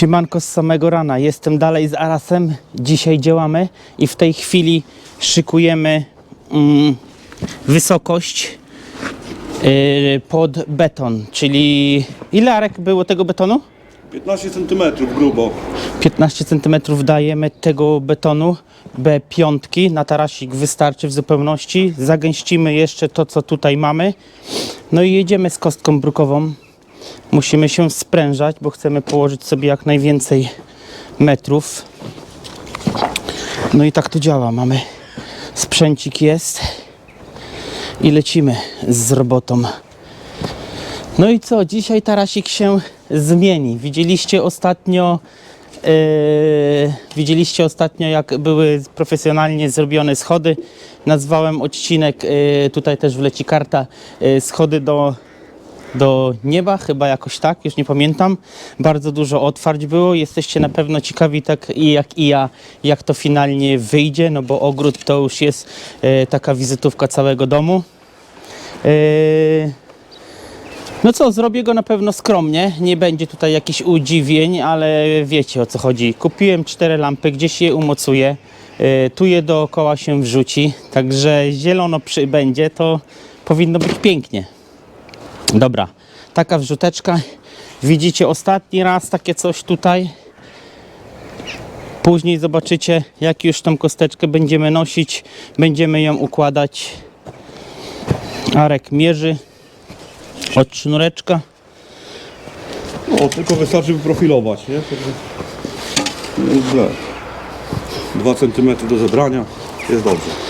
Siemanko z samego rana. Jestem dalej z Arasem. Dzisiaj działamy i w tej chwili szykujemy mm, wysokość yy, pod beton. Czyli ile arek było tego betonu? 15 cm grubo. 15 cm dajemy tego betonu B5 na tarasik wystarczy w zupełności. Zagęścimy jeszcze to, co tutaj mamy. No i jedziemy z kostką brukową. Musimy się sprężać, bo chcemy położyć sobie jak najwięcej metrów. No i tak to działa. Mamy sprzęcik jest i lecimy z robotą. No i co? Dzisiaj tarasik się zmieni. Widzieliście ostatnio, yy, widzieliście ostatnio, jak były profesjonalnie zrobione schody. Nazwałem odcinek, yy, tutaj też wleci karta, yy, schody do, do nieba, chyba jakoś tak, już nie pamiętam. Bardzo dużo otwarć było. Jesteście na pewno ciekawi, tak i jak i ja, jak to finalnie wyjdzie, no bo ogród to już jest yy, taka wizytówka całego domu. Yy, no co, zrobię go na pewno skromnie. Nie będzie tutaj jakichś udziwień, ale wiecie o co chodzi. Kupiłem cztery lampy, gdzieś je umocuję. Yy, tu je dookoła się wrzuci, także zielono przy będzie, to powinno być pięknie. Dobra, taka wrzuteczka. Widzicie ostatni raz takie coś tutaj. Później zobaczycie, jak już tą kosteczkę będziemy nosić, będziemy ją układać. Arek mierzy od sznureczka. No, tylko wystarczy wyprofilować, nie? Także nie jest źle. 2 cm do zebrania jest dobrze.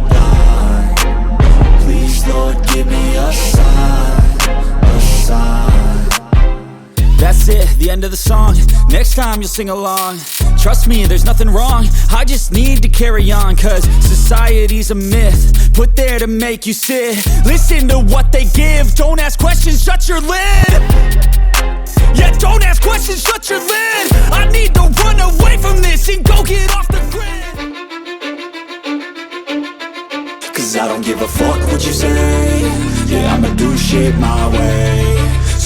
end of the song. Next time you'll sing along. Trust me, there's nothing wrong. I just need to carry on, cause society's a myth. Put there to make you sit. Listen to what they give. Don't ask questions, shut your lid. Yeah, don't ask questions, shut your lid. I need to run away from this and go get off the grid. Cause I don't give a fuck what you say Yeah, I'ma do shit my way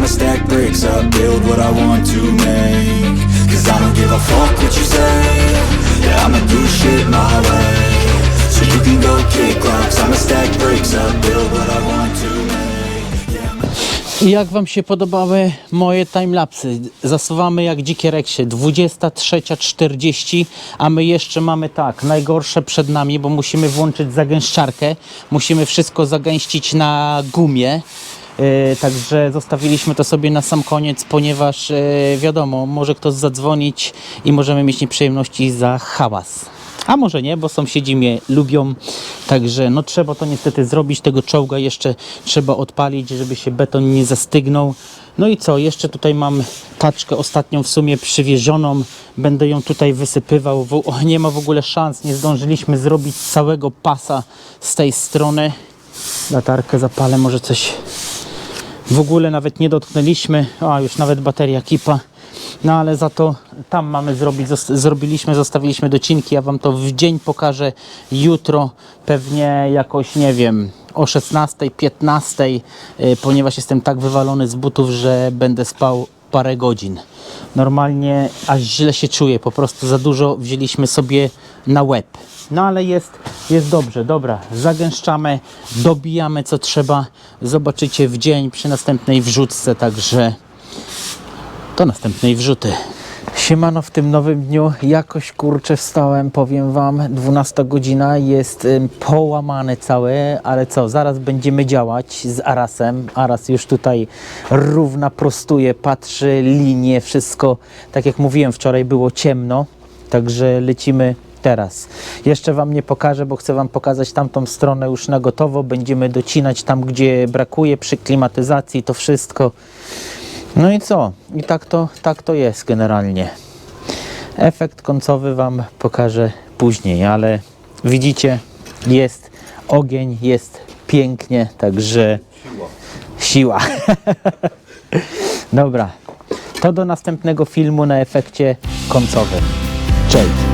I'ma stack bricks up Build what I want to make Cause I don't give a fuck what you say Yeah, I'ma do shit my way So you can go kick rocks I'ma stack bricks up Build what I want to make jak Wam się podobały moje timelapsy? Zasuwamy jak dzikie reksie. 23.40, a my jeszcze mamy tak, najgorsze przed nami, bo musimy włączyć zagęszczarkę. Musimy wszystko zagęścić na gumie. Yy, także zostawiliśmy to sobie na sam koniec, ponieważ yy, wiadomo, może ktoś zadzwonić i możemy mieć nieprzyjemności za hałas. A może nie, bo sąsiedzi mnie lubią, także no trzeba to niestety zrobić, tego czołga jeszcze trzeba odpalić, żeby się beton nie zastygnął. No i co, jeszcze tutaj mam taczkę ostatnią w sumie przywiezioną, będę ją tutaj wysypywał, o, nie ma w ogóle szans, nie zdążyliśmy zrobić całego pasa z tej strony. Latarkę zapalę, może coś w ogóle nawet nie dotknęliśmy, a już nawet bateria kipa. No ale za to tam mamy zrobić, zrobiliśmy, zostawiliśmy docinki, ja Wam to w dzień pokażę jutro, pewnie jakoś, nie wiem, o 16, 15, y, ponieważ jestem tak wywalony z butów, że będę spał parę godzin. Normalnie aż źle się czuję, po prostu za dużo wzięliśmy sobie na łeb. No ale jest, jest dobrze, dobra, zagęszczamy, dobijamy co trzeba, zobaczycie w dzień przy następnej wrzutce, także do następnej wrzuty. Siemano w tym nowym dniu, jakoś kurczę wstałem, powiem Wam, 12 godzina, jest połamany cały, ale co, zaraz będziemy działać z Arasem. Aras już tutaj równa prostuje, patrzy, linie, wszystko, tak jak mówiłem wczoraj było ciemno, także lecimy teraz. Jeszcze Wam nie pokażę, bo chcę Wam pokazać tamtą stronę już na gotowo, będziemy docinać tam, gdzie brakuje przy klimatyzacji, to wszystko. No i co? I tak to, tak to jest generalnie. Efekt końcowy Wam pokażę później, ale widzicie, jest ogień, jest pięknie, także siła. Dobra, to do następnego filmu na efekcie końcowym. Cześć!